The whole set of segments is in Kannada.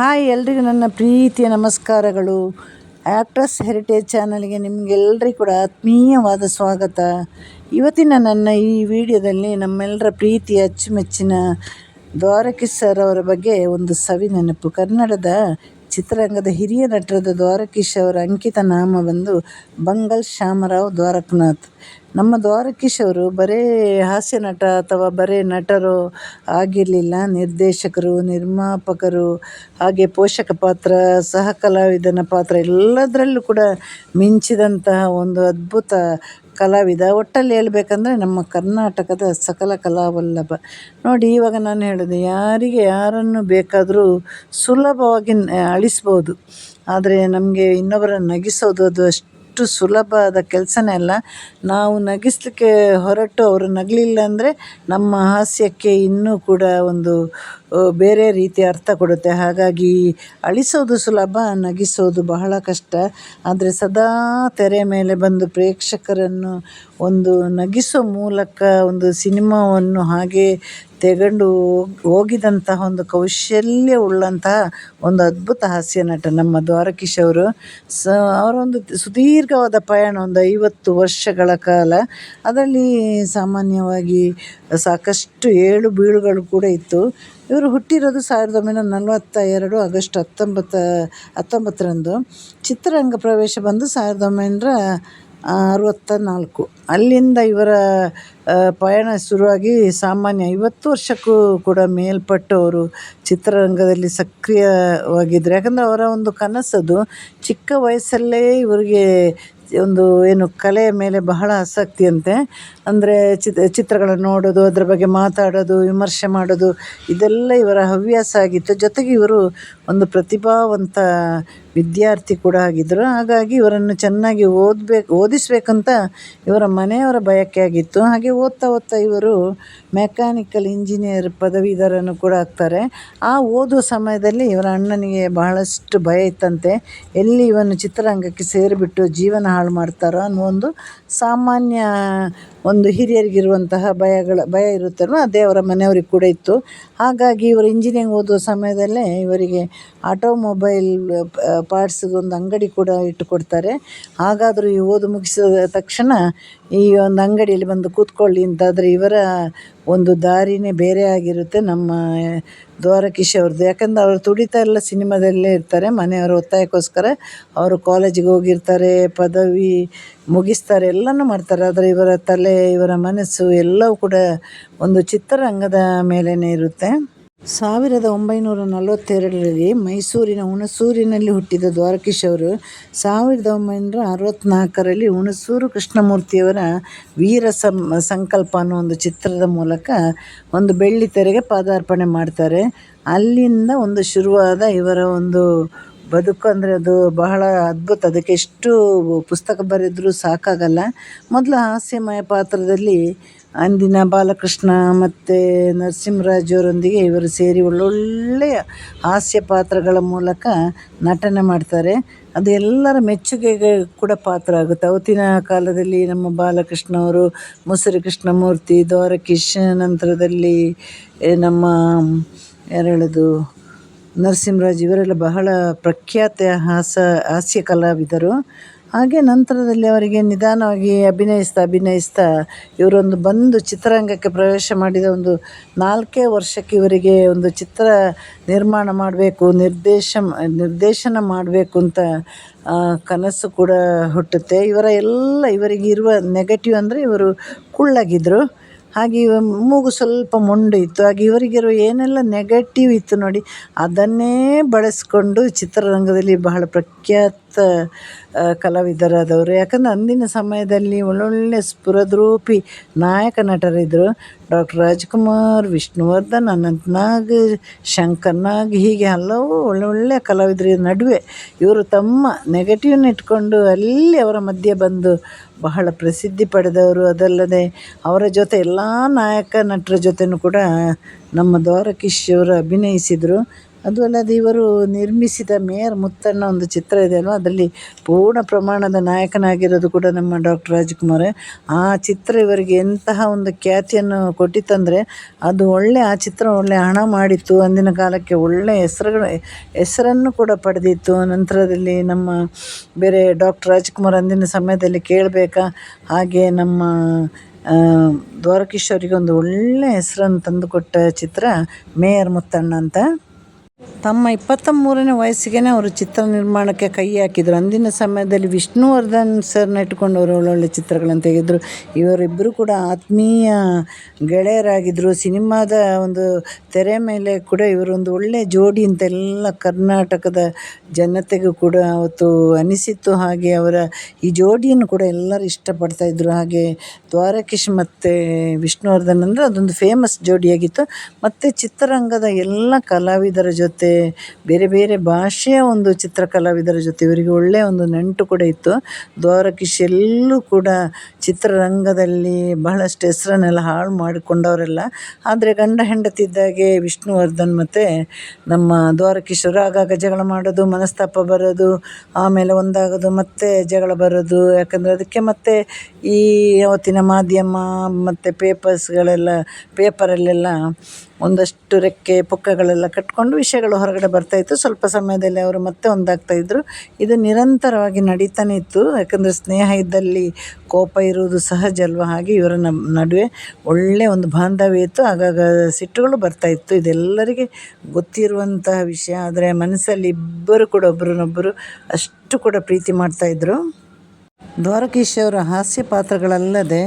ಹಾಯ್ ಎಲ್ರಿಗೂ ನನ್ನ ಪ್ರೀತಿಯ ನಮಸ್ಕಾರಗಳು. ಆ್ಯಕ್ಟ್ರಸ್ ಹೆರಿಟೇಜ್ ಚಾನಲ್ಗೆ ನಿಮಗೆಲ್ಲರಿಗೂ ಕೂಡ ಆತ್ಮೀಯವಾದ ಸ್ವಾಗತ. ಇವತ್ತಿನ ನನ್ನ ಈ ವಿಡಿಯೋದಲ್ಲಿ ನಮ್ಮೆಲ್ಲರ ಪ್ರೀತಿಯ ಅಚ್ಚುಮೆಚ್ಚಿನ ದ್ವಾರಕೀಶ್ ಸರ್ ಅವರ ಬಗ್ಗೆ ಒಂದು ಸವಿ ನೆನಪು. ಕನ್ನಡದ ಚಿತ್ರರಂಗದ ಹಿರಿಯ ನಟರದ ದ್ವಾರಕೀಶ್ ಅವರ ಅಂಕಿತ ನಾಮ ಬಂದು ಬಂಗಲ್ ಶ್ಯಾಮರಾವ್ ದ್ವಾರಕನಾಥ್. ನಮ್ಮ ದ್ವಾರಕೀಶ್ ಅವರು ಬರೇ ಹಾಸ್ಯ ನಟ ಅಥವಾ ಬರೇ ನಟರು ಆಗಿರಲಿಲ್ಲ. ನಿರ್ದೇಶಕರು, ನಿರ್ಮಾಪಕರು, ಹಾಗೆ ಪೋಷಕ ಪಾತ್ರ ಸಹ ಕಲಾವಿದನ ಪಾತ್ರ ಎಲ್ಲದರಲ್ಲೂ ಕೂಡ ಮಿಂಚಿದಂತಹ ಒಂದು ಅದ್ಭುತ ಕಲಾವಿದ. ಒಟ್ಟಲ್ಲಿ ಹೇಳ್ಬೇಕಂದ್ರೆ ನಮ್ಮ ಕರ್ನಾಟಕದ ಸಕಲ ಕಲಾವಲ್ಲಭ. ನೋಡಿ, ಇವಾಗ ನಾನು ಹೇಳೋದು, ಯಾರಿಗೆ ಯಾರನ್ನು ಬೇಕಾದರೂ ಸುಲಭವಾಗಿ ಅಳಿಸ್ಬೋದು. ಆದರೆ ನಮಗೆ ಇನ್ನೊಬ್ಬರನ್ನು ನಗಿಸೋದು ಅದು ಅಷ್ಟು ಸುಲಭದ ಕೆಲಸನೇ ಅಲ್ಲ. ನಾವು ನಗಿಸಲಿಕ್ಕೆ ಹೊರಟು ಅವರು ನಗಲಿಲ್ಲ ಅಂದರೆ ನಮ್ಮ ಹಾಸ್ಯಕ್ಕೆ ಇನ್ನೂ ಕೂಡ ಒಂದು ಬೇರೆ ರೀತಿ ಅರ್ಥ ಕೊಡುತ್ತೆ. ಹಾಗಾಗಿ ಅಳಿಸೋದು ಸುಲಭ, ನಗಿಸೋದು ಬಹಳ ಕಷ್ಟ. ಆದರೆ ಸದಾ ತೆರೆ ಮೇಲೆ ಬಂದು ಪ್ರೇಕ್ಷಕರನ್ನು ಒಂದು ನಗಿಸೋ ಮೂಲಕ ಒಂದು ಸಿನಿಮಾವನ್ನು ಹಾಗೆ ತೆಗೊಂಡು ಹೋಗಿದಂತಹ ಒಂದು ಕೌಶಲ್ಯ ಉಳ್ಳಂತಹ ಒಂದು ಅದ್ಭುತ ಹಾಸ್ಯ ನಟ ನಮ್ಮ ದ್ವಾರಕೀಶ್ ಅವರು. ಸ, ಅವರೊಂದು ಸುದೀರ್ಘವಾದ ಪಯಣ ಒಂದು ಐವತ್ತು ವರ್ಷಗಳ ಕಾಲ. ಅದರಲ್ಲಿ ಸಾಮಾನ್ಯವಾಗಿ ಸಾಕಷ್ಟು ಏಳು ಬೀಳುಗಳು ಕೂಡ ಇತ್ತು. ಇವರು ಹುಟ್ಟಿರೋದು ಸಾವಿರದ ಒಂಬೈನೂರ ನಲವತ್ತ ಎರಡು ಆಗಸ್ಟ್ ಹತ್ತೊಂಬತ್ತ, ಹತ್ತೊಂಬತ್ತರಂದು. ಚಿತ್ರರಂಗ ಪ್ರವೇಶ ಬಂದು ಸಾವಿರದ ಒಂಬೈನೂರ ಅರವತ್ತ ನಾಲ್ಕು ಅಲ್ಲಿಂದ ಇವರ ಪಯಣ ಶುರುವಾಗಿ ಸಾಮಾನ್ಯ ಐವತ್ತು ವರ್ಷಕ್ಕೂ ಕೂಡ ಮೇಲ್ಪಟ್ಟು ಅವರು ಚಿತ್ರರಂಗದಲ್ಲಿ ಸಕ್ರಿಯವಾಗಿದ್ದರು. ಯಾಕಂದರೆ ಅವರ ಒಂದು ಕನಸದು ಚಿಕ್ಕ ವಯಸ್ಸಲ್ಲೇ ಇವರಿಗೆ ಒಂದು ಏನು ಕಲೆಯ ಮೇಲೆ ಬಹಳ ಆಸಕ್ತಿಯಂತೆ. ಅಂದರೆ ಚಿತ್, ಚಿತ್ರಗಳನ್ನು ನೋಡೋದು, ಅದರ ಬಗ್ಗೆ ಮಾತಾಡೋದು, ವಿಮರ್ಶೆ ಮಾಡೋದು, ಇದೆಲ್ಲ ಇವರ ಹವ್ಯಾಸ ಆಗಿತ್ತು. ಜೊತೆಗೆ ಇವರು ಒಂದು ಪ್ರತಿಭಾವಂತ ವಿದ್ಯಾರ್ಥಿ ಕೂಡ ಆಗಿದ್ದರು ಹಾಗಾಗಿ ಇವರನ್ನು ಚೆನ್ನಾಗಿ ಓದಬೇಕು, ಓದಿಸಬೇಕಂತ ಇವರ ಮನೆಯವರ ಬಯಕೆ ಆಗಿತ್ತು. ಹಾಗೆ ಓದ್ತಾ ಓದ್ತಾ ಇವರು ಮೆಕ್ಯಾನಿಕಲ್ ಇಂಜಿನಿಯರ್ ಪದವೀಧರನ್ನು ಕೂಡ ಆಗ್ತಾರೆ. ಆ ಓದುವ ಸಮಯದಲ್ಲಿ ಇವರ ಅಣ್ಣನಿಗೆ ಬಹಳಷ್ಟು ಭಯ ಇತ್ತಂತೆ. ಎಲ್ಲಿ ಇವನು ಚಿತ್ರರಂಗಕ್ಕೆ ಸೇರಿಬಿಟ್ಟು ಜೀವನ ಹಾಳು ಮಾಡ್ತಾರೋ ಅನ್ನೋ ಒಂದು ಸಾಮಾನ್ಯ ಒಂದು ಹಿರಿಯರಿಗಿರುವಂತಹ ಭಯಗಳ, ಭಯ ಇರುತ್ತಲ್ವ? ಅದೇ ಅವರ ಮನೆಯವ್ರಿಗೆ ಕೂಡ ಇತ್ತು. ಹಾಗಾಗಿ ಇವರು ಇಂಜಿನಿಯರಿಂಗ್ ಓದುವ ಸಮಯದಲ್ಲೇ ಇವರಿಗೆ ಆಟೋಮೊಬೈಲ್ ಪಾರ್ಟ್ಸ್ದು ಒಂದು ಅಂಗಡಿ ಕೂಡ ಇಟ್ಟುಕೊಡ್ತಾರೆ. ಹಾಗಾದರೂ ಈ ಓದು ಮುಗಿಸಿದ ತಕ್ಷಣ ಈ ಒಂದು ಅಂಗಡಿಯಲ್ಲಿ ಬಂದು ಕೂತ್ಕೊಳ್ಳಿ ಅಂತಾದರೆ ಇವರ ಒಂದು ದಾರಿಯೇ ಬೇರೆ ಆಗಿರುತ್ತೆ ನಮ್ಮ ದ್ವಾರಕೀಶ್ ಅವ್ರದ್ದು. ಯಾಕಂದ್ರೆ ಅವರು ತುಡಿತಾ ಎಲ್ಲ ಸಿನಿಮಾದಲ್ಲೇ ಇರ್ತಾರೆ, ಮನೆಯವರ ಒತ್ತಾಯಕ್ಕೋಸ್ಕರ ಅವರು ಕಾಲೇಜಿಗೆ ಹೋಗಿರ್ತಾರೆ, ಪದವಿ ಮುಗಿಸ್ತಾರೆ, ಎಲ್ಲನೂ ಮಾಡ್ತಾರೆ. ಆದರೆ ಇವರ ತಲೆ, ಇವರ ಮನಸ್ಸು ಎಲ್ಲವೂ ಕೂಡ ಒಂದು ಚಿತ್ರರಂಗದ ಮೇಲೇ ಇರುತ್ತೆ. ಸಾವಿರದ ಒಂಬೈನೂರ ನಲವತ್ತೆರಡರಲ್ಲಿ ಮೈಸೂರಿನ ಹುಣಸೂರಿನಲ್ಲಿ ಹುಟ್ಟಿದ ದ್ವಾರಕೀಶ್ ಅವರು ಸಾವಿರದ ಒಂಬೈನೂರ ಅರವತ್ತ್ನಾಲ್ಕರಲ್ಲಿ ಹುಣಸೂರು ಕೃಷ್ಣಮೂರ್ತಿಯವರ ವೀರ ಸಂ, ಸಂಕಲ್ಪ ಅನ್ನೋ ಒಂದು ಚಿತ್ರದ ಮೂಲಕ ಒಂದು ಬೆಳ್ಳಿ ತೆರೆಗೆ ಪಾದಾರ್ಪಣೆ ಮಾಡ್ತಾರೆ. ಅಲ್ಲಿಂದ ಒಂದು ಶುರುವಾದ ಇವರ ಒಂದು ಬದುಕು ಅಂದರೆ ಅದು ಬಹಳ ಅದ್ಭುತ. ಅದಕ್ಕೆ ಎಷ್ಟು ಪುಸ್ತಕ ಬರೆದರೂ ಸಾಕಾಗಲ್ಲ. ಮೊದಲು ಹಾಸ್ಯಮಯ ಪಾತ್ರದಲ್ಲಿ ಅಂದಿನ ಬಾಲಕೃಷ್ಣ ಮತ್ತು ನರಸಿಂಹರಾಜ್ ಅವರೊಂದಿಗೆ ಇವರು ಸೇರಿ ಒಳ್ಳೊಳ್ಳೆಯ ಹಾಸ್ಯ ಪಾತ್ರಗಳ ಮೂಲಕ ನಟನೆ ಮಾಡ್ತಾರೆ. ಅದು ಎಲ್ಲರ ಮೆಚ್ಚುಗೆಗೆ ಕೂಡ ಪಾತ್ರ ಆಗುತ್ತೆ. ಅವತ್ತಿನ ಕಾಲದಲ್ಲಿ ನಮ್ಮ ಬಾಲಕೃಷ್ಣ ಅವರು ಮುಸುರಿ ಕೃಷ್ಣಮೂರ್ತಿ ದ್ವಾರಕೀಶ್ ನಂತರದಲ್ಲಿ ನಮ್ಮ ಯಾರು ಹೇಳೋದು ನರಸಿಂಹರಾಜ್ ಇವರೆಲ್ಲ ಬಹಳ ಪ್ರಖ್ಯಾತ ಹಾಸ, ಹಾಸ್ಯ ಕಲಾವಿದರು. ಹಾಗೆ ನಂತರದಲ್ಲಿ ಅವರಿಗೆ ನಿಧಾನವಾಗಿ ಅಭಿನಯಿಸ್ತಾ ಅಭಿನಯಿಸ್ತಾ ಇವರೊಂದು ಬಂದು ಚಿತ್ರರಂಗಕ್ಕೆ ಪ್ರವೇಶ ಮಾಡಿದ ಒಂದು ನಾಲ್ಕೇ ವರ್ಷಕ್ಕೆ ಇವರಿಗೆ ಒಂದು ಚಿತ್ರ ನಿರ್ಮಾಣ ಮಾಡಬೇಕು ನಿರ್ದೇಶ ನಿರ್ದೇಶನ ಮಾಡಬೇಕು ಅಂತ ಕನಸು ಕೂಡ ಹುಟ್ಟುತ್ತೆ. ಇವರ ಎಲ್ಲ ಇವರಿಗೆ ಇರುವ ನೆಗೆಟಿವ್ ಅಂದರೆ ಇವರು ಕುಳ್ಳಾಗಿದ್ದರು ಹಾಗೆ ಮೂಗು ಸ್ವಲ್ಪ ಮೊಂಡು ಇತ್ತು. ಹಾಗೆ ಇವರಿಗಿರುವ ಏನೆಲ್ಲ ನೆಗೆಟಿವ್ ಇತ್ತು ನೋಡಿ, ಅದನ್ನೇ ಬಳಸಿಕೊಂಡು ಚಿತ್ರರಂಗದಲ್ಲಿ ಬಹಳ ಪ್ರಖ್ಯಾತ ಕಲಾವಿದರಾದವರು. ಯಾಕಂದರೆ ಅಂದಿನ ಸಮಯದಲ್ಲಿ ಒಳ್ಳೊಳ್ಳೆ ಸ್ಫುರದ್ರೂಪಿ ನಾಯಕ ನಟರಿದ್ದರು ಡಾಕ್ಟರ್ ರಾಜ್ಕುಮಾರ್, ವಿಷ್ಣುವರ್ಧನ್, ಅನಂತ್ನಾಗ್, ಶಂಕರ್ನಾಗ್ ಶಂಕರ್ ನಾಗ್ ಹೀಗೆ ಹಲವು ಒಳ್ಳೊಳ್ಳೆ ಕಲಾವಿದರ ನಡುವೆ ಇವರು ತಮ್ಮ ನೆಗೆಟಿವ್ನ ಇಟ್ಕೊಂಡು ಅಲ್ಲಿ ಅವರ ಮಧ್ಯೆ ಬಂದು ಬಹಳ ಪ್ರಸಿದ್ಧಿ ಪಡೆದವರು. ಅದಲ್ಲದೆ ಅವರ ಜೊತೆ ಎಲ್ಲ ನಾಯಕ ನಟರ ಜೊತೆಯೂ ಕೂಡ ನಮ್ಮ ದ್ವಾರಕೀಶ್ ಅವರು ಅಭಿನಯಿಸಿದರು. ಅದು ಅಲ್ಲದೆ ಇವರು ನಿರ್ಮಿಸಿದ ಮೇಯರ್ ಮುತ್ತಣ್ಣ ಒಂದು ಚಿತ್ರ ಇದೆ ಅಲ್ವ? ಅದರಲ್ಲಿ ಪೂರ್ಣ ಪ್ರಮಾಣದ ನಾಯಕನಾಗಿರೋದು ಕೂಡ ನಮ್ಮ ಡಾಕ್ಟರ್ ರಾಜ್ಕುಮಾರ್. ಆ ಚಿತ್ರ ಇವರಿಗೆ ಎಂತಹ ಒಂದು ಖ್ಯಾತಿಯನ್ನು ಕೊಟ್ಟಿತ್ತಂದರೆ ಅದು ಒಳ್ಳೆ, ಆ ಚಿತ್ರ ಒಳ್ಳೆ ಹಣ ಮಾಡಿತ್ತು. ಅಂದಿನ ಕಾಲಕ್ಕೆ ಒಳ್ಳೆ ಹೆಸರುಗಳು, ಹೆಸರನ್ನು ಕೂಡ ಪಡೆದಿತ್ತು. ನಂತರದಲ್ಲಿ ನಮ್ಮ ಬೇರೆ ಡಾಕ್ಟರ್ ರಾಜ್ಕುಮಾರ್ ಅಂದಿನ ಸಮಯದಲ್ಲಿ ಕೇಳಬೇಕಾ? ಹಾಗೆ ನಮ್ಮ ದ್ವಾರಕಿಶೋರಿಗೆ ಒಂದು ಒಳ್ಳೆಯ ಹೆಸರನ್ನು ತಂದುಕೊಟ್ಟ ಚಿತ್ರ ಮೇಯರ್ ಮುತ್ತಣ್ಣ ಅಂತ. ತಮ್ಮ ಇಪ್ಪತ್ತ ಮೂರನೇ ವಯಸ್ಸಿಗೆ ಅವರು ಚಿತ್ರ ನಿರ್ಮಾಣಕ್ಕೆ ಕೈ ಹಾಕಿದರು. ಅಂದಿನ ಸಮಯದಲ್ಲಿ ವಿಷ್ಣುವರ್ಧನ್ ಸರ್ನ ಇಟ್ಕೊಂಡು ಅವರು ಒಳ್ಳೊಳ್ಳೆ ಚಿತ್ರಗಳನ್ನು ತೆಗೆದರು. ಇವರಿಬ್ಬರು ಕೂಡ ಆತ್ಮೀಯ ಗೆಳೆಯರಾಗಿದ್ದರು ಸಿನಿಮಾದ ಒಂದು ತೆರೆ ಮೇಲೆ ಕೂಡ ಇವರೊಂದು ಒಳ್ಳೆಯ ಜೋಡಿ ಅಂತೆಲ್ಲ ಕರ್ನಾಟಕದ ಜನತೆಗೂ ಕೂಡ ಅವತ್ತು ಅನಿಸಿತ್ತು. ಹಾಗೆ ಅವರ ಈ ಜೋಡಿಯನ್ನು ಕೂಡ ಎಲ್ಲರೂ ಇಷ್ಟಪಡ್ತಾಯಿದ್ರು ಹಾಗೆ ದ್ವಾರಕೀಶ್ ಮತ್ತು ವಿಷ್ಣುವರ್ಧನ್ ಅಂದರೆ ಅದೊಂದು ಫೇಮಸ್ ಜೋಡಿಯಾಗಿತ್ತು. ಮತ್ತು ಚಿತ್ರರಂಗದ ಎಲ್ಲ ಕಲಾವಿದರ ಜೊತೆ ಬೇರೆ ಬೇರೆ ಭಾಷೆಯ ಒಂದು ಚಿತ್ರಕಲಾವಿದರ ಜೊತೆ ಇವರಿಗೆ ಒಳ್ಳೆಯ ಒಂದು ನಂಟು ಕೂಡ ಇತ್ತು. ದ್ವಾರಕೀಶ್ ಎಲ್ಲೂ ಕೂಡ ಚಿತ್ರರಂಗದಲ್ಲಿ ಬಹಳಷ್ಟು ಹೆಸರನ್ನೆಲ್ಲ ಹಾಳು ಮಾಡಿಕೊಂಡವರೆಲ್ಲ. ಆದರೆ ಗಂಡ ಹೆಂಡತಿ ಇದ್ದಾಗೆ ವಿಷ್ಣುವರ್ಧನ್ ಮತ್ತು ನಮ್ಮ ದ್ವಾರಕಿಶೋರ್ ಆಗಾಗ ಜಗಳ ಮಾಡೋದು, ಮನಸ್ತಾಪ ಬರೋದು, ಆಮೇಲೆ ಒಂದಾಗೋದು, ಮತ್ತೆ ಜಗಳ ಬರೋದು. ಯಾಕಂದರೆ ಅದಕ್ಕೆ ಮತ್ತೆ ಈ ಅವತ್ತಿನ ಮಾಧ್ಯಮ ಮತ್ತು ಪೇಪರ್ಸ್ಗಳೆಲ್ಲ, ಪೇಪರಲ್ಲೆಲ್ಲ ಒಂದಷ್ಟು ರೆಕ್ಕೆ ಪುಕ್ಕಗಳೆಲ್ಲ ಕಟ್ಕೊಂಡು ವಿಷಯಗಳು ಹೊರಗಡೆ ಬರ್ತಾಯಿತ್ತು ಸ್ವಲ್ಪ ಸಮಯದಲ್ಲಿ ಅವರು ಮತ್ತೆ ಒಂದಾಗ್ತಾಯಿದ್ರು ಇದು ನಿರಂತರವಾಗಿ ನಡೀತಾನೆ ಇತ್ತು. ಯಾಕಂದರೆ ಸ್ನೇಹ ಇದ್ದಲ್ಲಿ ಕೋಪ ಇರುವುದು ಸಹಜ ಅಲ್ವ? ಹಾಗೆ ಇವರ ನಡುವೆ ಒಳ್ಳೆಯ ಒಂದು ಬಾಂಧವ್ಯ ಇತ್ತು. ಆಗಾಗ ಸಿಟ್ಟುಗಳು ಬರ್ತಾಯಿತ್ತು ಇದೆಲ್ಲರಿಗೆ ಗೊತ್ತಿರುವಂತಹ ವಿಷಯ. ಆದರೆ ಮನಸ್ಸಲ್ಲಿ ಇಬ್ಬರು ಕೂಡ ಒಬ್ಬರನ್ನೊಬ್ಬರು ಅಷ್ಟು ಕೂಡ ಪ್ರೀತಿ ಮಾಡ್ತಾಯಿದ್ರು ದ್ವಾರಕೀಶ್ ಅವರ ಹಾಸ್ಯ ಪಾತ್ರಗಳಲ್ಲದೆ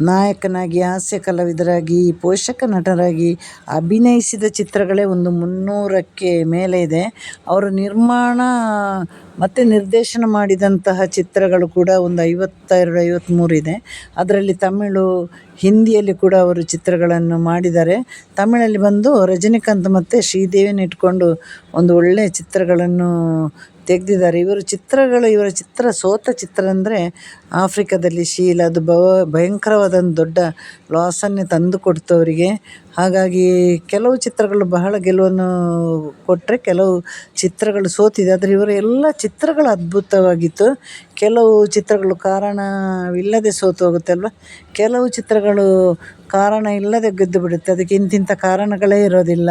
ನಾಯಕನಾಗಿ, ಹಾಸ್ಯ ಕಲಾವಿದರಾಗಿ, ಪೋಷಕ ನಟರಾಗಿ ಅಭಿನಯಿಸಿದ ಚಿತ್ರಗಳೇ ಒಂದು ಮುನ್ನೂರಕ್ಕೆ ಮೇಲೆ ಇದೆ. ಅವರು ನಿರ್ಮಾಣ ಮತ್ತು ನಿರ್ದೇಶನ ಮಾಡಿದಂತಹ ಚಿತ್ರಗಳು ಕೂಡ ಒಂದು ಐವತ್ತೆರಡು ಐವತ್ತ್ಮೂರು ಇದೆ. ಅದರಲ್ಲಿ ತಮಿಳು, ಹಿಂದಿಯಲ್ಲಿ ಕೂಡ ಅವರು ಚಿತ್ರಗಳನ್ನು ಮಾಡಿದ್ದಾರೆ. ತಮಿಳಲ್ಲಿ ಬಂದು ರಜನಿಕಾಂತ್ ಮತ್ತು ಶ್ರೀದೇವಿನ ಇಟ್ಕೊಂಡು ಒಂದು ಒಳ್ಳೆಯ ಚಿತ್ರಗಳನ್ನು ತೆಗೆದಿದ್ದಾರೆ. ಇವರು ಚಿತ್ರಗಳು, ಇವರ ಚಿತ್ರ, ಸೋತ ಚಿತ್ರ ಅಂದರೆ ಆಫ್ರಿಕಾದಲ್ಲಿ ಶೀಲ, ಅದು ಭಯಂಕರವಾದ ಒಂದು ದೊಡ್ಡ ಲಾಸನ್ನೇ ತಂದು ಕೊಡ್ತು ಅವರಿಗೆ ಹಾಗಾಗಿ ಕೆಲವು ಚಿತ್ರಗಳು ಬಹಳ ಗೆಲುವನ್ನು ಕೊಟ್ಟರೆ ಕೆಲವು ಚಿತ್ರಗಳು ಸೋತಿದೆ. ಆದರೆ ಇವರ ಎಲ್ಲ ಚಿತ್ರಗಳು ಅದ್ಭುತವಾಗಿತ್ತು. ಕೆಲವು ಚಿತ್ರಗಳು ಕಾರಣವಿಲ್ಲದೆ ಸೋತು ಹೋಗುತ್ತೆ ಅಲ್ವ? ಕೆಲವು ಚಿತ್ರಗಳು ಕಾರಣ ಇಲ್ಲದೆ ಗೆದ್ದು ಬಿಡುತ್ತೆ. ಅದಕ್ಕೆ ಇಂತಿಂಥ ಕಾರಣಗಳೇ ಇರೋದಿಲ್ಲ.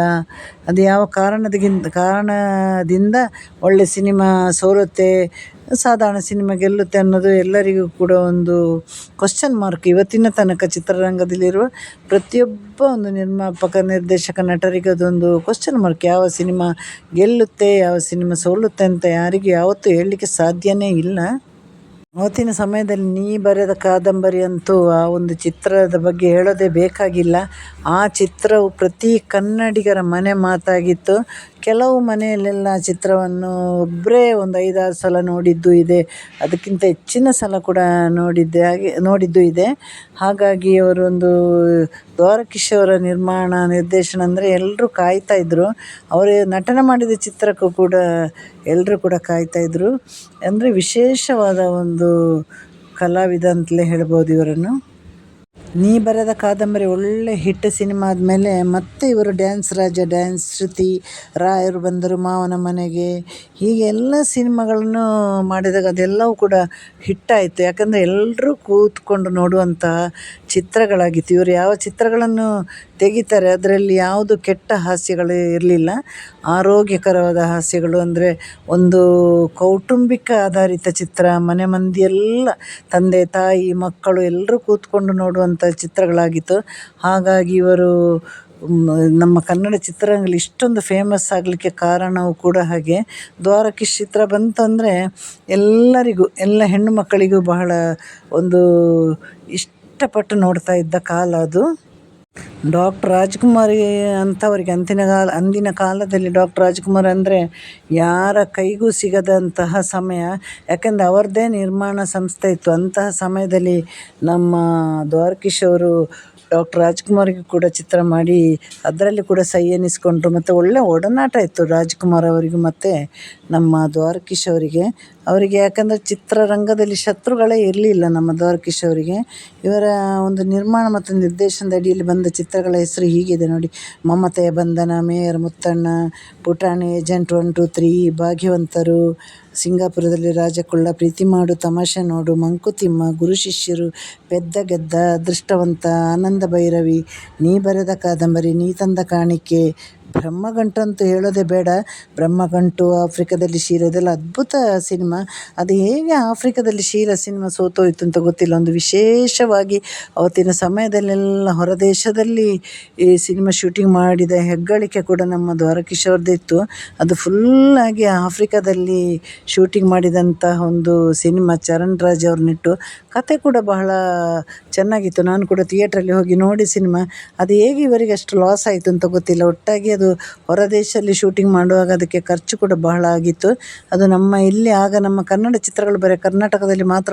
ಅದು ಯಾವ ಕಾರಣದಗಿಂತ ಕಾರಣದಿಂದ ಒಳ್ಳೆ ಸಿನಿಮಾ ಸೋಲುತ್ತೆ ಸಾಧಾರಣ ಸಿನಿಮಾ ಗೆಲ್ಲುತ್ತೆ ಅನ್ನೋದು ಎಲ್ಲರಿಗೂ ಕೂಡ ಒಂದು ಕ್ವಶ್ಚನ್ ಮಾರ್ಕ್ ಇವತ್ತಿನ ತನಕ ಚಿತ್ರರಂಗದಲ್ಲಿರುವ ಪ್ರತಿಯೊಬ್ಬ ಒಂದು ನಿರ್ಮಾಪಕ, ನಿರ್ದೇಶಕ, ನಟರಿಗೆ ಅದೊಂದು ಕ್ವಶ್ಚನ್ ಮಾರ್ಕ್ ಯಾವ ಸಿನಿಮಾ ಗೆಲ್ಲುತ್ತೆ, ಯಾವ ಸಿನಿಮಾ ಸೋಲುತ್ತೆ ಅಂತ ಯಾರಿಗೂ ಯಾವತ್ತೂ ಹೇಳಲಿಕ್ಕೆ ಸಾಧ್ಯವೇ ಇಲ್ಲ. ಅವತ್ತಿನ ಸಮಯದಲ್ಲಿ ನೀ ಬರೆದ ಕಾದಂಬರಿ ಅಂತೂ ಆ ಒಂದು ಚಿತ್ರದ ಬಗ್ಗೆ ಹೇಳೋದೇ ಬೇಕಾಗಿಲ್ಲ. ಆ ಚಿತ್ರವು ಪ್ರತಿ ಕನ್ನಡಿಗರ ಮನೆ ಮಾತಾಗಿತ್ತು. ಕೆಲವು ಮನೆಯಲ್ಲೆಲ್ಲ ಚಿತ್ರವನ್ನು ಒಬ್ಬರೇ ಒಂದು ಐದಾರು ಸಲ ನೋಡಿದ್ದು ಇದೆ. ಅದಕ್ಕಿಂತ ಹೆಚ್ಚಿನ ಸಲ ಕೂಡ ನೋಡಿದ್ದೆ ಹಾಗೆ, ನೋಡಿದ್ದು ಇದೆ. ಹಾಗಾಗಿ ಅವರೊಂದು ದ್ವಾರಕಿಶೋರ ನಿರ್ಮಾಣ, ನಿರ್ದೇಶನ ಅಂದರೆ ಎಲ್ಲರೂ ಕಾಯ್ತಾ ಇದ್ದರು ಅವರು ನಟನೆ ಮಾಡಿದ ಚಿತ್ರಕ್ಕೂ ಕೂಡ ಎಲ್ಲರೂ ಕೂಡ ಕಾಯ್ತಾ ಇದ್ದರು ಅಂದರೆ ವಿಶೇಷವಾದ ಒಂದು ಕಲಾವಿದ ಅಂತಲೇ ಹೇಳ್ಬೋದು ಇವರನ್ನು. ನೀ ಬರೆದ ಕಾದಂಬರಿ ಒಳ್ಳೆ ಹಿಟ್ ಸಿನಿಮಾ ಆದಮೇಲೆ ಮತ್ತೆ ಇವರು ಡ್ಯಾನ್ಸ್ ರಾಜ, ಡ್ಯಾನ್ಸ್ ಶ್ರುತಿ, ರಾಯರು ಬಂದರು ಮಾವನ ಮನೆಗೆ. ಹೀಗೆ ಎಲ್ಲ ಸಿನಿಮಾಗಳನ್ನು ಮಾಡಿದಾಗ ಅದೆಲ್ಲವೂ ಕೂಡ ಹಿಟ್ಟಾಯಿತು ಯಾಕಂದರೆ ಎಲ್ಲರೂ ಕೂತ್ಕೊಂಡು ನೋಡುವಂಥ ಚಿತ್ರಗಳಾಗಿತ್ತು. ಇವರು ಯಾವ ಚಿತ್ರಗಳನ್ನು ತೆಗಿತಾರೆ, ಅದರಲ್ಲಿ ಯಾವುದು ಕೆಟ್ಟ ಹಾಸ್ಯಗಳು ಇರಲಿಲ್ಲ. ಆರೋಗ್ಯಕರವಾದ ಹಾಸ್ಯಗಳು ಅಂದರೆ ಒಂದು ಕೌಟುಂಬಿಕ ಆಧಾರಿತ ಚಿತ್ರ, ಮನೆ ಮಂದಿಯೆಲ್ಲ, ತಂದೆ, ತಾಯಿ, ಮಕ್ಕಳು ಎಲ್ಲರೂ ಕೂತ್ಕೊಂಡು ನೋಡುವಂಥ ಚಿತ್ರಗಳಾಗಿತ್ತು. ಹಾಗಾಗಿ ಇವರು ನಮ್ಮ ಕನ್ನಡ ಚಿತ್ರರಂಗಲ್ಲಿ ಇಷ್ಟೊಂದು ಫೇಮಸ್ ಆಗಲಿಕ್ಕೆ ಕಾರಣವೂ ಕೂಡ ಹಾಗೆ. ದ್ವಾರಕೀಶ್ ಚಿತ್ರ ಬಂತಂದರೆ ಎಲ್ಲರಿಗೂ, ಎಲ್ಲ ಹೆಣ್ಣು ಮಕ್ಕಳಿಗೂ ಬಹಳ ಒಂದು ಇಷ್ಟಪಟ್ಟು ನೋಡ್ತಾ ಇದ್ದ ಕಾಲ ಅದು. ಡಾಕ್ಟರ್ ರಾಜ್ಕುಮಾರ್ ಅಂಥವರಿಗೆ ಅಂದಿನ ಕಾಲ, ಅಂದಿನ ಕಾಲದಲ್ಲಿ ಡಾಕ್ಟರ್ ರಾಜ್ಕುಮಾರ್ ಅಂದರೆ ಯಾರ ಕೈಗೂ ಸಿಗದಂತಹ ಸಮಯ. ಯಾಕೆಂದರೆ ಅವರದ್ದೇ ನಿರ್ಮಾಣ ಸಂಸ್ಥೆ ಇತ್ತು. ಅಂತಹ ಸಮಯದಲ್ಲಿ ನಮ್ಮ ದ್ವಾರಕೀಶ್ ಅವರು ಡಾಕ್ಟರ್ ರಾಜ್ಕುಮಾರ್ಗೆ ಕೂಡ ಚಿತ್ರ ಮಾಡಿ ಅದರಲ್ಲಿ ಕೂಡ ಸೈ ಎನಿಸ್ಕೊಂಡ್ರು. ಮತ್ತು ಒಳ್ಳೆಯ ಒಡನಾಟ ಇತ್ತು ರಾಜ್ಕುಮಾರ್ ಅವರಿಗೂ. ಮತ್ತು ನಮ್ಮ ದ್ವಾರಕೀಶ್ ಅವರಿಗೆ. ಅವರಿಗೆ ಯಾಕಂದರೆ ಚಿತ್ರರಂಗದಲ್ಲಿ ಶತ್ರುಗಳೇ ಇರಲಿಲ್ಲ ನಮ್ಮ ದ್ವಾರಕೀಶ್ ಅವರಿಗೆ. ಇವರ ಒಂದು ನಿರ್ಮಾಣ ಮತ್ತು ನಿರ್ದೇಶನದ ಅಡಿಯಲ್ಲಿ ಬಂದ ಚಿತ್ರಗಳ ಹೆಸರು ಹೀಗಿದೆ ನೋಡಿ. ಮಮತೆಯ Bandhana, mayor Muthanna, Putani, agent one, two, three, Bhagyavantaru, ಸಿಂಗಾಪುರದಲ್ಲಿ Rajakulla ಪ್ರೀತಿ ಮಾಡು, ತಮಾಷೆ ನೋಡು ಮಂಕುತಿಮ್ಮ ಗುರು ಶಿಷ್ಯರು, ಪೆದ್ದ ಗೆದ್ದ, ಅದೃಷ್ಟವಂತ, ಆನಂದ ಭೈರವಿ, ನೀ ಬರೆದ ಕಾದಂಬರಿ, ನೀ ತಂದ ಕಾಣಿಕೆ ಬ್ರಹ್ಮಗಂಟು ಅಂತ ಹೇಳೋದೇ ಬೇಡ. ಬ್ರಹ್ಮಗಂಟು ಆಫ್ರಿಕಾದಲ್ಲಿ ಶೀಲ ಅದ್ಭುತ ಸಿನಿಮಾ. ಅದು ಹೇಗೆ ಆಫ್ರಿಕಾದಲ್ಲಿ ಶೀಲ ಸಿನಿಮಾ ಸೋತೋಯ್ತು ಅಂತ ಗೊತ್ತಿಲ್ಲ. ಒಂದು ವಿಶೇಷವಾಗಿ ಅವತ್ತಿನ ಸಮಯದಲ್ಲೆಲ್ಲ ಹೊರದೇಶದಲ್ಲಿ ಈ ಸಿನಿಮಾ ಶೂಟಿಂಗ್ ಮಾಡಿದ ಹೆಗ್ಗಳಿಕೆ ಕೂಡ ನಮ್ಮ ದ್ವಾರಕಿಶೋರ್ದಿತ್ತು ಅದು ಫುಲ್ಲಾಗಿ ಆಫ್ರಿಕಾದಲ್ಲಿ ಶೂಟಿಂಗ್ ಮಾಡಿದಂತಹ ಒಂದು ಸಿನಿಮಾ ಚರಣ್ ರಾಜ್ ಅವ್ರನ್ನಿಟ್ಟು. ಕತೆ ಕೂಡ ಬಹಳ ಚೆನ್ನಾಗಿತ್ತು. ನಾನು ಕೂಡ ಥಿಯೇಟ್ರಲ್ಲಿ ಹೋಗಿ ನೋಡಿ ಸಿನಿಮಾ. ಅದು ಹೇಗೆ ಇವರಿಗೆ ಅಷ್ಟು ಲಾಸ್ ಆಯಿತು ಅಂತ ಗೊತ್ತಿಲ್ಲ. ಒಟ್ಟಾಗಿ ಅದು ಹೊರದೇಶದಲ್ಲಿ ಶೂಟಿಂಗ್ ಮಾಡುವಾಗ ಅದಕ್ಕೆ ಖರ್ಚು ಕೂಡ ಬಹಳ ಆಗಿತ್ತು. ಅದು ನಮ್ಮ ಇಲ್ಲಿ ಆಗ ನಮ್ಮ ಕನ್ನಡ ಚಿತ್ರಗಳು ಬರೀ ಕರ್ನಾಟಕದಲ್ಲಿ ಮಾತ್ರ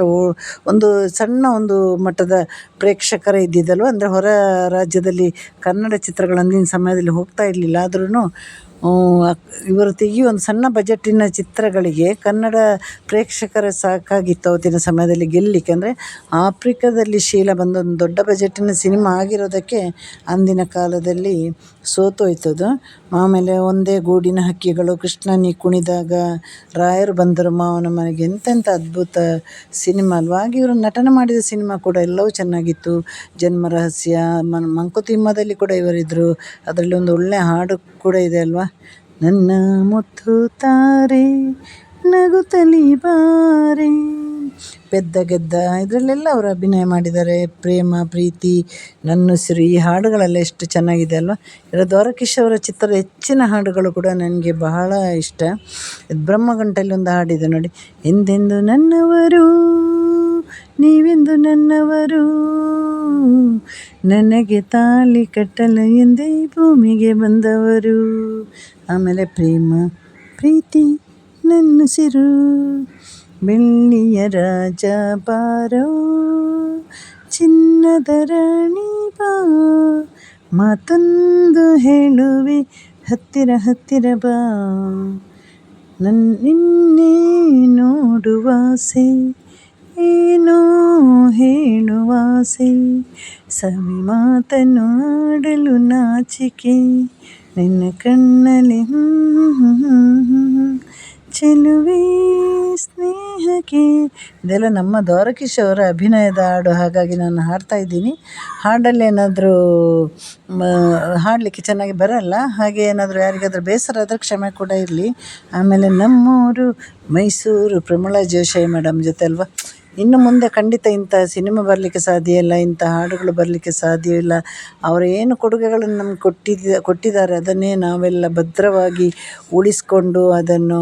ಒಂದು ಸಣ್ಣ ಒಂದು ಮಟ್ಟದ ಪ್ರೇಕ್ಷಕರೇ ಇದ್ದಿದ್ದಲ್ವ? ಅಂದರೆ ಹೊರ ರಾಜ್ಯದಲ್ಲಿ ಕನ್ನಡ ಚಿತ್ರಗಳು ಅಂದಿನ ಸಮಯದಲ್ಲಿ ಹೋಗ್ತಾ ಇರಲಿಲ್ಲ. ಆದ್ರೂ ಇವರು ತೆಗೆಯುವ ಒಂದು ಸಣ್ಣ ಬಜೆಟ್ಟಿನ ಚಿತ್ರಗಳಿಗೆ ಕನ್ನಡ ಪ್ರೇಕ್ಷಕರ ಸಾಕಾಗಿತ್ತು ಅವತ್ತಿನ ಸಮಯದಲ್ಲಿ ಗೆಲ್ಲಲಿಕ್ಕೆ ಅಂದರೆ ಆಫ್ರಿಕಾದಲ್ಲಿ ಶೀಲ ಬಂದು ಒಂದು ದೊಡ್ಡ ಬಜೆಟ್ಟಿನ ಸಿನಿಮಾ ಆಗಿರೋದಕ್ಕೆ ಅಂದಿನ ಕಾಲದಲ್ಲಿ ಸೋತೋಯ್ತದು. ಆಮೇಲೆ ಒಂದೇ ಗೂಡಿನ ಹಕ್ಕಿಗಳು. ಕೃಷ್ಣ ನೀ ಕುಣಿದಾಗ ರಾಯರು ಬಂದರು. ಮಾವನ ಮನೆಗೆ ಎಂತೆಂಥ ಅದ್ಭುತ ಸಿನಿಮಾ ಅಲ್ವಾ? ಹಾಗೆ ಇವರು ನಟನೆ ಮಾಡಿದ ಸಿನಿಮಾ ಕೂಡ ಎಲ್ಲವೂ ಚೆನ್ನಾಗಿತ್ತು. ಜನ್ಮ ರಹಸ್ಯ, ಮನ್, ಮಂಕುತಿಮ್ಮದಲ್ಲಿ ಕೂಡ ಇವರಿದ್ದರು ಅದರಲ್ಲಿ ಒಂದು ಒಳ್ಳೆಯ ಹಾಡು ಕೂಡ ಇದೆ ಅಲ್ವಾ? ನನ್ನ ಮುತ್ತು ತಾರೆ, ನಗುತ್ತಲಿ ಬಾರೆ. ಪೆದ್ದ ಗೆದ್ದ, ಇದರಲ್ಲೆಲ್ಲ ಅವರು ಅಭಿನಯ ಮಾಡಿದ್ದಾರೆ. ಪ್ರೇಮ, ಪ್ರೀತಿ ನನ್ನುಸಿರು ಈ ಹಾಡುಗಳೆಲ್ಲ ಎಷ್ಟು ಚೆನ್ನಾಗಿದೆ ಅಲ್ವಾ? ಇಲ್ಲ ದ್ವಾರಕೀಶ್ ಅವರ ಚಿತ್ರದ ಹೆಚ್ಚಿನ ಹಾಡುಗಳು ಕೂಡ ನನಗೆ ಬಹಳ ಇಷ್ಟ. ಬ್ರಹ್ಮಗಂಟಲ್ಲಿ ಒಂದು ಹಾಡಿದೆ ನೋಡಿ. ಎಂದೆಂದು ನನ್ನವರು, ನೀವೆಂದು ನನ್ನವರು, ನನಗೆ ತಾಳಿ ಕಟ್ಟಲು ಎಂದೇ ಭೂಮಿಗೆ ಬಂದವರು. ಆಮೇಲೆ ಪ್ರೇಮ, ಪ್ರೀತಿ, ನನ್ನುಸಿರು ಬೆಳ್ಳಿಯ ರಾಜ ಬಾರೋ ಚಿನ್ನದ ರಾಣಿ ಬಾ ಮಾತೊಂದು ಹೇಳುವೆ ಹತ್ತಿರ ಹತ್ತಿರ ಬಾ ನನ್ನ ನಿನ್ನೆ ನೋಡುವಾಸೆ ಏನೋ ಹೇಳುವಾಸೆ ಸವಿ ಮಾತನ್ನು ಆಡಲು ನಾಚಿಕೆ ನಿನ್ನ ಕಣ್ಣಲ್ಲಿ ಚೆಲುವೆ ಸ್ನೇಹಕ್ಕೆ. ಇದೆಲ್ಲ ನಮ್ಮ ದ್ವಾರಕೀಶ್ ಅವರ ಅಭಿನಯದ ಹಾಡು, ಹಾಗಾಗಿ ನಾನು ಹಾಡ್ತಾ ಇದ್ದೀನಿ. ಹಾಡಲ್ಲಿ ಏನಾದರೂ ಹಾಡಲಿಕ್ಕೆ ಚೆನ್ನಾಗಿ ಬರಲ್ಲ. ಹಾಗೆ ಏನಾದರೂ ಯಾರಿಗಾದರೂ ಬೇಸರ ಆದರೆ ಕ್ಷಮೆ ಕೂಡ ಇರಲಿ. ಆಮೇಲೆ ನಮ್ಮೂರು ಮೈಸೂರು ಪ್ರಮೀಳಾ ಜೋಶಿ ಮೇಡಮ್ ಜೊತೆ ಅಲ್ವಾ? ಇನ್ನು ಮುಂದೆ ಖಂಡಿತ ಇಂಥ ಸಿನಿಮಾ ಬರಲಿಕ್ಕೆ ಸಾಧ್ಯ ಇಲ್ಲ, ಇಂಥ ಹಾಡುಗಳು ಬರಲಿಕ್ಕೆ ಸಾಧ್ಯ ಇಲ್ಲ. ಅವರು ಏನು ಕೊಡುಗೆಗಳನ್ನು ನಮ್ಗೆ ಕೊಟ್ಟಿದ್ದ, ಕೊಟ್ಟಿದ್ದಾರೆ ಅದನ್ನೇ ನಾವೆಲ್ಲ ಭದ್ರವಾಗಿ ಉಳಿಸ್ಕೊಂಡು ಅದನ್ನು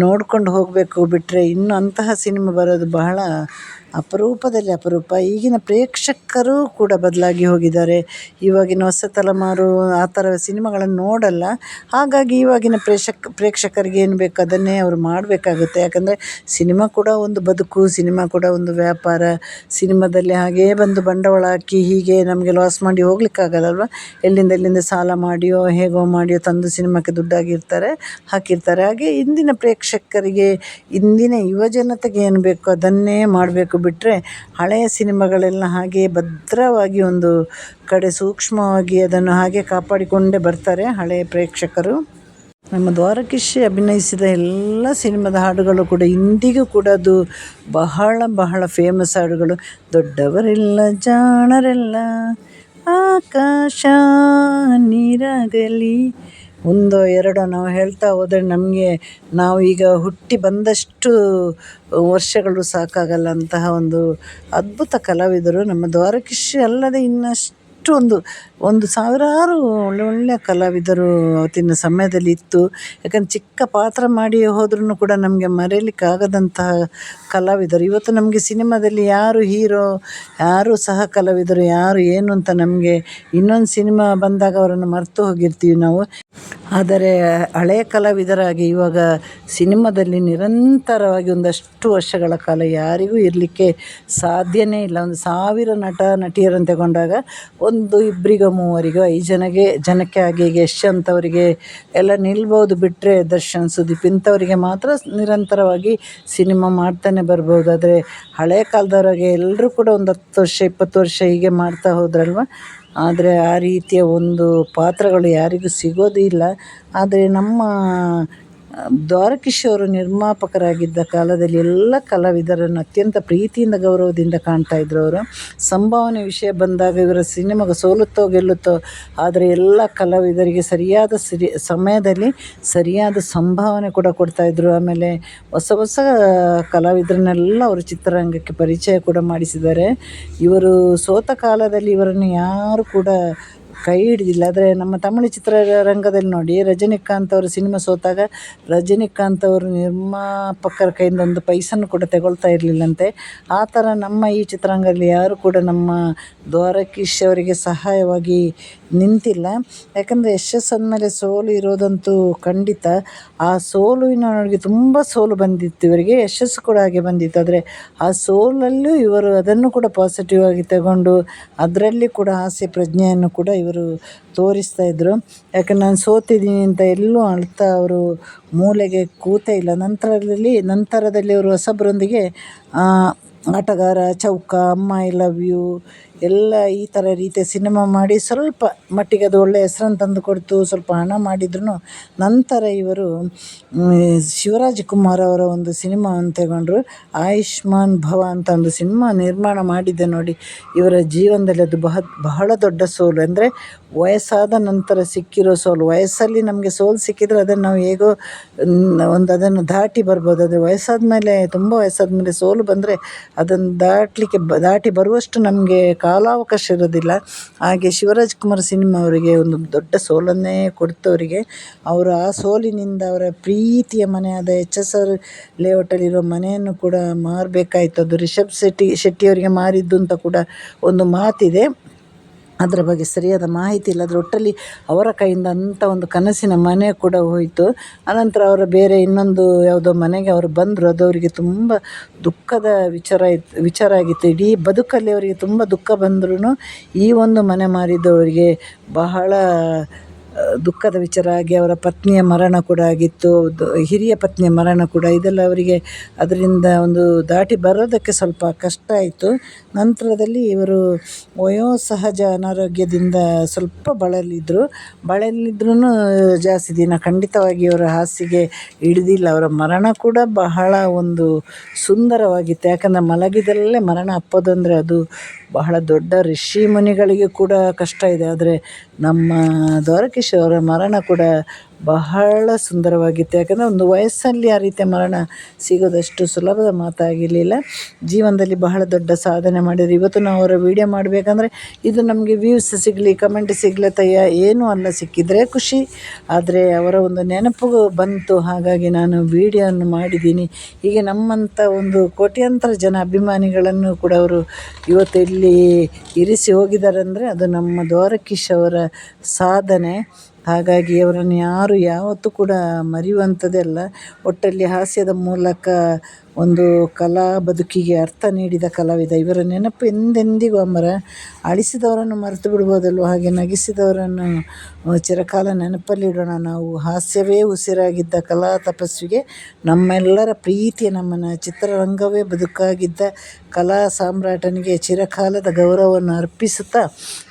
ನೋಡ್ಕೊಂಡು ಹೋಗಬೇಕು ಬಿಟ್ಟರೆ ಇನ್ನು ಅಂತಹ ಸಿನಿಮಾ ಬರೋದು ಬಹಳ ಅಪರೂಪದಲ್ಲಿ ಅಪರೂಪ. ಈಗಿನ ಪ್ರೇಕ್ಷಕರು ಕೂಡ ಬದಲಾಗಿ ಹೋಗಿದ್ದಾರೆ. ಇವಾಗಿನ ಹೊಸ ತಲೆಮಾರು ಆ ಥರ ಸಿನಿಮಾಗಳನ್ನು ನೋಡಲ್ಲ. ಹಾಗಾಗಿ ಇವಾಗಿನ ಪ್ರೇಕ್ಷಕ, ಪ್ರೇಕ್ಷಕರಿಗೆ ಏನು ಬೇಕು ಅದನ್ನೇ ಅವರು ಮಾಡಬೇಕಾಗುತ್ತೆ. ಯಾಕಂದರೆ ಸಿನಿಮಾ ಕೂಡ ಒಂದು ಬದುಕು, ಸಿನಿಮಾ ಕೂಡ ಒಂದು ವ್ಯಾಪಾರ. ಸಿನಿಮಾದಲ್ಲಿ ಹಾಗೇ ಬಂದು ಬಂಡವಾಳ ಹಾಕಿ ಹೀಗೆ ನಮಗೆ ಲಾಸ್ ಮಾಡಿ ಹೋಗ್ಲಿಕ್ಕಾಗಲ್ಲಲ್ವ? ಎಲ್ಲಿಂದ ಎಲ್ಲಿಂದ ಸಾಲ ಮಾಡಿಯೋ, ಹೇಗೋ ಮಾಡಿಯೋ ತಂದು ಸಿನಿಮಾಕ್ಕೆ ದುಡ್ಡಾಗಿರ್ತಾರೆ, ಹಾಕಿರ್ತಾರೆ. ಹಾಗೆ ಇಂದಿನ ಪ್ರೇಕ್ಷಕರಿಗೆ, ಇಂದಿನ ಯುವಜನತೆಗೆ ಏನು ಬೇಕು ಅದನ್ನೇ ಮಾಡಬೇಕು. ಬಿಟ್ಟರೆ ಹಳೆಯ ಸಿನಿಮಾಗಳೆಲ್ಲ ಹಾಗೆ ಭದ್ರವಾಗಿ ಒಂದು ಕಡೆ ಸೂಕ್ಷ್ಮವಾಗಿ ಅದನ್ನು ಹಾಗೆ ಕಾಪಾಡಿಕೊಂಡೇ ಬರ್ತಾರೆ ಹಳೆಯ ಪ್ರೇಕ್ಷಕರು. ನಮ್ಮ ದ್ವಾರಕೀಶ್ ಅಭಿನಯಿಸಿದ ಎಲ್ಲ ಸಿನಿಮಾದ ಹಾಡುಗಳು ಕೂಡ ಇಂದಿಗೂ ಕೂಡ ಅದು ಬಹಳ ಬಹಳ ಫೇಮಸ್ ಹಾಡುಗಳು. ದೊಡ್ಡವರೆಲ್ಲ, ಜಾಣರೆಲ್ಲ, ಆಕಾಶ ನೀರಾಗಲಿ ಒಂದೋ, ಎರಡು ನಾವು ಹೇಳ್ತಾ ಹೋದರೆ ನಮಗೆ ನಾವು ಈಗ ಹುಟ್ಟಿ ಬಂದಷ್ಟು ವರ್ಷಗಳು ಸಾಕಾಗಲ್ಲ ಅಂತಹ ಒಂದು ಅದ್ಭುತ ಕಲಾವಿದರು ನಮ್ಮ ದ್ವಾರಕೀಶ್ ಅಲ್ಲದೆ ಇನ್ನಷ್ಟು ಒಂದು ಒಂದು ಸಾವಿರಾರು ಒಳ್ಳೊಳ್ಳೆಯ ಕಲಾವಿದರು ಅವತ್ತಿನ ಸಮಯದಲ್ಲಿ ಇತ್ತು. ಯಾಕಂದ್ರೆ ಚಿಕ್ಕ ಪಾತ್ರ ಮಾಡಿ ಹೋದ್ರೂ ಕೂಡ ನಮಗೆ ಮರೆಯಲಿಕ್ಕಾಗದಂತಹ ಕಲಾವಿದರು. ಇವತ್ತು ನಮಗೆ ಸಿನಿಮಾದಲ್ಲಿ ಯಾರು ಹೀರೋ, ಯಾರು ಸಹ ಕಲಾವಿದರು, ಯಾರು ಏನು ಅಂತ ನಮಗೆ ಇನ್ನೊಂದು ಸಿನಿಮಾ ಬಂದಾಗ ಅವರನ್ನು ಮರೆತು ಹೋಗಿರ್ತೀವಿ ನಾವು. ಆದರೆ ಹಳೆಯ ಕಲಾವಿದರಾಗಿ ಇವಾಗ ಸಿನಿಮಾದಲ್ಲಿ ನಿರಂತರವಾಗಿ ಒಂದಷ್ಟು ವರ್ಷಗಳ ಕಾಲ ಯಾರಿಗೂ ಇರಲಿಕ್ಕೆ ಸಾಧ್ಯವೇ ಇಲ್ಲ. ಒಂದು ಸಾವಿರ ನಟ, ನಟಿಯರನ್ನು ತಗೊಂಡಾಗ ಒಂದು ಇಬ್ಬರಿಗೋ ಮೂವರಿಗೋ, ಐದು ಜನಗೆ, ಜನಕ್ಕೆ ಆಗಿ ಯಶ್ ಅಂಥವರಿಗೆ ಎಲ್ಲ ನಿಲ್ಬೋದು ಬಿಟ್ಟರೆ ದರ್ಶನ್, ಸುದೀಪ್ ಇಂಥವರಿಗೆ ಮಾತ್ರ ನಿರಂತರವಾಗಿ ಸಿನಿಮಾ ಮಾಡ್ತಾನೆ ಬರ್ಬೋದು. ಆದರೆ ಹಳೆಯ ಕಾಲದವ್ರಾಗೆ ಎಲ್ಲರೂ ಕೂಡ ಒಂದು ಹತ್ತು ವರ್ಷ, ಇಪ್ಪತ್ತು ವರ್ಷ ಹೀಗೆ ಮಾಡ್ತಾ ಹೋದ್ರಲ್ವ? ಆದರೆ ಆ ರೀತಿಯ ಒಂದು ಪಾತ್ರಗಳು ಯಾರಿಗೂ ಸಿಗೋದಿಲ್ಲ. ಆದರೆ ನಮ್ಮ ದ್ವಾರಕೀಶ್ ಅವರು ನಿರ್ಮಾಪಕರಾಗಿದ್ದ ಕಾಲದಲ್ಲಿ ಎಲ್ಲ ಕಲಾವಿದರನ್ನು ಅತ್ಯಂತ ಪ್ರೀತಿಯಿಂದ ಗೌರವದಿಂದ ಕಾಣ್ತಾ ಇದ್ರು ಅವರು. ಸಂಭಾವನೆ ವಿಷಯ ಬಂದಾಗ ಇವರ ಸಿನಿಮಾಗೆ ಸೋಲುತ್ತೋ ಗೆಲ್ಲುತ್ತೋ, ಆದರೆ ಎಲ್ಲ ಕಲಾವಿದರಿಗೆ ಸರಿಯಾದ ಸಿರಿ, ಸಮಯದಲ್ಲಿ ಸರಿಯಾದ ಸಂಭಾವನೆ ಕೂಡ ಕೊಡ್ತಾಯಿದ್ರು ಆಮೇಲೆ ಹೊಸ ಹೊಸ ಕಲಾವಿದರನ್ನೆಲ್ಲ ಅವರು ಚಿತ್ರರಂಗಕ್ಕೆ ಪರಿಚಯ ಕೂಡ ಮಾಡಿಸಿದ್ದಾರೆ. ಇವರು ಸೋತ ಕಾಲದಲ್ಲಿ ಇವರನ್ನು ಯಾರು ಕೂಡ ಕೈ ಹಿಡಿದಿಲ್ಲ. ಆದರೆ ನಮ್ಮ ತಮಿಳು ಚಿತ್ರರಂಗದಲ್ಲಿ ನೋಡಿ ರಜನಿಕಾಂತ್ ಅವರು ಸಿನಿಮಾ ಸೋತಾಗ ರಜನಿಕಾಂತ್ ಅವರು ನಿರ್ಮಾಪಕರ ಕೈಯಿಂದ ಒಂದು ಪೈಸನ್ನು ಕೂಡ ತಗೊಳ್ತಾ ಇರಲಿಲ್ಲಂತೆ. ಆ ಥರ ನಮ್ಮ ಈ ಚಿತ್ರರಂಗದಲ್ಲಿ ಯಾರು ಕೂಡ ನಮ್ಮ ದ್ವಾರಕೀಶ್ ಅವರಿಗೆ ಸಹಾಯವಾಗಿ ನಿಂತಿಲ್ಲ. ಯಾಕಂದರೆ ಯಶಸ್ಸು ಅಂದಮೇಲೆ ಸೋಲು ಇರೋದಂತೂ ಖಂಡಿತ. ಆ ಸೋಲುವಿನ ನನಗೆ ತುಂಬ ಸೋಲು ಬಂದಿತ್ತು ಇವರಿಗೆ, ಯಶಸ್ಸು ಕೂಡ ಹಾಗೆ ಬಂದಿತ್ತು. ಆದರೆ ಆ ಸೋಲಲ್ಲೂ ಇವರು ಅದನ್ನು ಕೂಡ ಪಾಸಿಟಿವ್ ಆಗಿ ತಗೊಂಡು, ಅದರಲ್ಲಿ ಕೂಡ ಹಾಸ್ಯ ಪ್ರಜ್ಞೆಯನ್ನು ಕೂಡ ಇವರು ತೋರಿಸ್ತಾ ಇದ್ದರು ಯಾಕಂದ್ರೆ ನಾನು ಸೋತಿದ್ದೀನಿ ಅಂತ ಎಲ್ಲೂ ಅಳ್ತಾ ಅವರು ಮೂಲೆಗೆ ಕೂತೇ ಇಲ್ಲ. ನಂತರದಲ್ಲಿ ನಂತರದಲ್ಲಿ ಅವರು ಹೊಸಬರೊಂದಿಗೆ ಆಟಗಾರ, ಚೌಕ, ಅಮ್ಮ ಐ ಲವ್ ಯು ಎಲ್ಲ ಈ ಥರ ರೀತಿಯ ಸಿನಿಮಾ ಮಾಡಿ ಸ್ವಲ್ಪ ಮಟ್ಟಿಗೆ ಅದು ಒಳ್ಳೆಯ ಹೆಸ್ರನ್ನು ತಂದು ಕೊಡ್ತು, ಸ್ವಲ್ಪ ಹಣ ಮಾಡಿದ್ರು ನಂತರ ಇವರು ಶಿವರಾಜ್ ಕುಮಾರ್ ಅವರ ಒಂದು ಸಿನಿಮಾವನ್ನು ತಗೊಂಡ್ರು, ಆಯುಷ್ಮಾನ್ ಭವ ಅಂತ ಒಂದು ಸಿನಿಮಾ ನಿರ್ಮಾಣ ಮಾಡಿದ್ದೆ ನೋಡಿ. ಇವರ ಜೀವನದಲ್ಲಿ ಅದು ಬಹ, ಬಹಳ ದೊಡ್ಡ ಸೋಲು. ಅಂದರೆ ವಯಸ್ಸಾದ ನಂತರ ಸಿಕ್ಕಿರೋ ಸೋಲು. ವಯಸ್ಸಲ್ಲಿ ನಮಗೆ ಸೋಲು ಸಿಕ್ಕಿದರೆ ಅದನ್ನು ನಾವು ಹೇಗೋ ಒಂದು ಅದನ್ನು ದಾಟಿ ಬರ್ಬೋದು. ಆದರೆ ವಯಸ್ಸಾದ ಮೇಲೆ, ತುಂಬ ವಯಸ್ಸಾದ ಮೇಲೆ ಸೋಲು ಬಂದರೆ ಅದನ್ನು ದಾಟಲಿಕ್ಕೆ ದಾಟಿ ಬರುವಷ್ಟು ನಮಗೆ ಕಾಲಾವಕಾಶ ಇರೋದಿಲ್ಲ. ಹಾಗೆ ಶಿವರಾಜ್ ಕುಮಾರ್ ಸಿನಿಮಾ ಅವರಿಗೆ ಒಂದು ದೊಡ್ಡ ಸೋಲನ್ನೇ ಕೊಡ್ತವರಿಗೆ. ಅವರ ಆ ಸೋಲಿನಿಂದ ಅವರ ಪ್ರೀತಿಯ ಮನೆಯಾದ ಎಚ್ ಎಸ್ ಆರ್ ಲೇಔಟಲ್ಲಿರೋ ಮನೆಯನ್ನು ಕೂಡ ಮಾರಬೇಕಾಯ್ತು. ಅದು ರಿಷಬ್ ಶೆಟ್ಟಿ ಶೆಟ್ಟಿಯವರಿಗೆ ಮಾರಿದ್ದು ಅಂತ ಕೂಡ ಒಂದು ಮಾತಿದೆ. ಅದರ ಬಗ್ಗೆ ಸರಿಯಾದ ಮಾಹಿತಿ ಇಲ್ಲ. ಅದರ ಒಟ್ಟಲ್ಲಿ ಅವರ ಕೈಯಿಂದ ಅಂಥ ಒಂದು ಕನಸಿನ ಮನೆ ಕೂಡ ಹೋಯಿತು. ಅನಂತರ ಅವರ ಬೇರೆ ಇನ್ನೊಂದು ಯಾವುದೋ ಮನೆಗೆ ಅವರು ಬಂದರು. ಅದು ಅವರಿಗೆ ತುಂಬ ದುಃಖದ ವಿಚಾರ ಇತ್ತು ವಿಚಾರ ಆಗಿತ್ತು. ಇಡೀ ಬದುಕಲ್ಲಿ ಅವರಿಗೆ ತುಂಬ ದುಃಖ ಬಂದ್ರೂ ಈ ಒಂದು ಮನೆ ಮಾರಿದವರಿಗೆ ಬಹಳ ದುಃಖದ ವಿಚಾರ ಆಗಿ ಅವರ ಪತ್ನಿಯ ಮರಣ ಕೂಡ ಆಗಿತ್ತು. ಹಿರಿಯ ಪತ್ನಿಯ ಮರಣ ಕೂಡ ಇದೆಲ್ಲ ಅವರಿಗೆ ಅದರಿಂದ ಒಂದು ದಾಟಿ ಬರೋದಕ್ಕೆ ಸ್ವಲ್ಪ ಕಷ್ಟ ಆಯಿತು. ನಂತರದಲ್ಲಿ ಇವರು ವಯೋಸಹಜ ಅನಾರೋಗ್ಯದಿಂದ ಸ್ವಲ್ಪ ಬಳಲಿದ್ರು. ಬಳಲಿದ್ರೂ ಜಾಸ್ತಿ ದಿನ ಖಂಡಿತವಾಗಿ ಅವರ ಹಾಸಿಗೆ ಹಿಡಿದಿಲ್ಲ. ಅವರ ಮರಣ ಕೂಡ ಬಹಳ ಒಂದು ಸುಂದರವಾಗಿತ್ತು. ಯಾಕಂದರೆ ಮಲಗಿದಲ್ಲೇ ಮರಣ ಅಪ್ಪೋದಂದರೆ ಅದು ಬಹಳ ದೊಡ್ಡ ಋಷಿ ಮುನಿಗಳಿಗೆ ಕೂಡ ಕಷ್ಟ ಇದೆ. ಆದರೆ ನಮ್ಮ ದ್ವಾರಕೀಶ್ ಅವರ ಮರಣ ಕೂಡ ಬಹಳ ಸುಂದರವಾಗಿತ್ತು. ಯಾಕಂದರೆ ಒಂದು ವಯಸ್ಸಲ್ಲಿ ಆ ರೀತಿಯ ಮರಣ ಸಿಗೋದಷ್ಟು ಸುಲಭದ ಮಾತಾಗಿರಲಿಲ್ಲ. ಜೀವನದಲ್ಲಿ ಬಹಳ ದೊಡ್ಡ ಸಾಧನೆ ಮಾಡಿದ್ರು. ಇವತ್ತು ನಾವು ಅವರ ವೀಡಿಯೋ ಮಾಡಬೇಕಂದ್ರೆ ಇದು ನಮಗೆ ವ್ಯೂಸ್ ಸಿಗಲಿ ಕಮೆಂಟ್ ಸಿಗಲಿ ತಯ್ಯ ಏನೂ ಅಲ್ಲ, ಸಿಕ್ಕಿದರೆ ಖುಷಿ. ಆದರೆ ಅವರ ಒಂದು ನೆನಪು ಬಂತು. ಹಾಗಾಗಿ ನಾನು ವೀಡಿಯೋವನ್ನು ಮಾಡಿದ್ದೀನಿ. ಹೀಗೆ ನಮ್ಮಂಥ ಒಂದು ಕೋಟ್ಯಂತರ ಜನ ಅಭಿಮಾನಿಗಳನ್ನು ಕೂಡ ಅವರು ಇವತ್ತು ಇಲ್ಲಿ ಇರಿಸಿ ಹೋಗಿದ್ದಾರೆ ಅಂದರೆ ಅದು ನಮ್ಮ ದ್ವಾರಕೀಶ್ ಅವರ ಸಾಧನೆ. ಹಾಗಾಗಿ ಅವರನ್ನು ಯಾರು ಯಾವತ್ತೂ ಕೂಡ ಮರೆಯುವಂಥದ್ದೇ ಅಲ್ಲ. ಒಟ್ಟಲ್ಲಿ ಹಾಸ್ಯದ ಮೂಲಕ ಒಂದು ಕಲಾ ಬದುಕಿಗೆ ಅರ್ಥ ನೀಡಿದ ಕಲಾವಿದ. ಇವರ ನೆನಪು ಎಂದೆಂದಿಗೂ ಅಮರ. ಅಳಿಸಿದವರನ್ನು ಮರೆತು ಬಿಡ್ಬೋದಲ್ವ ಹಾಗೆ ನಗಿಸಿದವರನ್ನು ಚಿರಕಾಲ ನೆನಪಲ್ಲಿಡೋಣ ನಾವು ಹಾಸ್ಯವೇ ಉಸಿರಾಗಿದ್ದ ಕಲಾ ತಪಸ್ವಿಗೆ, ನಮ್ಮೆಲ್ಲರ ಪ್ರೀತಿಯ ನಮ್ಮನ ಚಿತ್ರರಂಗವೇ ಬದುಕಾಗಿದ್ದ ಕಲಾ ಸಾಮ್ರಾಟನಿಗೆ ಚಿರಕಾಲದ ಗೌರವವನ್ನು ಅರ್ಪಿಸುತ್ತಾ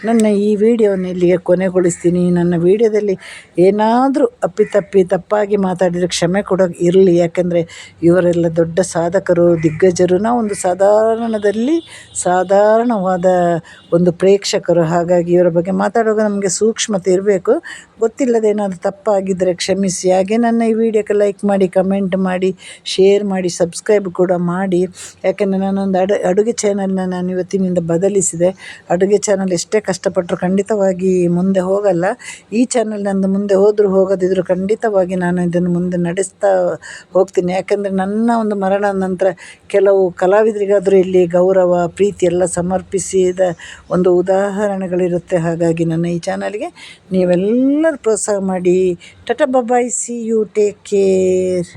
ನನ್ನ ಈ ವಿಡಿಯೋವನ್ನು ಇಲ್ಲಿಗೆ ಕೊನೆಗೊಳಿಸ್ತೀನಿ. ನನ್ನ ವಿಡಿಯೋದಲ್ಲಿ ಏನಾದರೂ ಅಪ್ಪಿತಪ್ಪಿ ತಪ್ಪಾಗಿ ಮಾತಾಡಿದರೆ ಕ್ಷಮೆ ಕೊಡೋ ಇರಲಿ. ಯಾಕೆಂದರೆ ಇವರೆಲ್ಲ ದೊಡ್ಡ ಸಾಧಕರು ದಿಗ್ಗಜರು ನಾವೊಂದು ಸಾಧಾರಣದಲ್ಲಿ ಸಾಧಾರಣವಾದ ಒಂದು ಪ್ರೇಕ್ಷಕರು. ಹಾಗಾಗಿ ಇವರ ಬಗ್ಗೆ ಮಾತಾಡುವಾಗ ನಮಗೆ ಸೂಕ್ಷ್ಮತೆ ಇರಬೇಕು. ಗೊತ್ತಿಲ್ಲದೆ ಏನಾದರೂ ತಪ್ಪಾಗಿದ್ದರೆ ಕ್ಷಮಿಸಿ. ಹಾಗೆ ನನ್ನ ಈ ವಿಡಿಯೋಕ್ಕೆ ಲೈಕ್ ಮಾಡಿ ಕಮೆಂಟ್ ಮಾಡಿ ಶೇರ್ ಮಾಡಿ ಸಬ್ಸ್ಕ್ರೈಬ್ ಕೂಡ ಮಾಡಿ. ಯಾಕೆಂದರೆ ನಾನೊಂದು ಅಡು, ಅಡುಗೆ ಚಾನಲ್ನ ನಾನು ಇವತ್ತಿನಿಂದ ಬದಲಿಸಿದೆ. ಅಡುಗೆ ಚಾನಲ್ ಎಷ್ಟೇ ಕಷ್ಟಪಟ್ಟರು ಖಂಡಿತವಾಗಿ ಮುಂದೆ ಹೋಗಲ್ಲ. ಈ ಚಾನಲ್ ನಂದು ಮುಂದೆ ಹೋದರೂ ಹೋಗದಿದ್ದರೂ ಖಂಡಿತವಾಗಿ ನಾನು ಇದನ್ನು ಮುಂದೆ ನಡೆಸ್ತಾ ಹೋಗ್ತೀನಿ. ಯಾಕೆಂದರೆ ನನ್ನ ಒಂದು ಮರಣ ಮರಣ ನಂತರ ಕೆಲವು ಕಲಾವಿದರಿಗಾದರೂ ಇಲ್ಲಿ ಗೌರವ, ಪ್ರೀತಿ ಎಲ್ಲ ಸಮರ್ಪಿಸಿದ ಒಂದು ಉದಾಹರಣೆಗಳಿರುತ್ತೆ. ಹಾಗಾಗಿ ನನ್ನ ಈ ಚಾನಲ್ಗೆ ನೀವೆಲ್ಲರೂ ಪ್ರೋತ್ಸಾಹ ಮಾಡಿ. Ta ta bye bye see you take care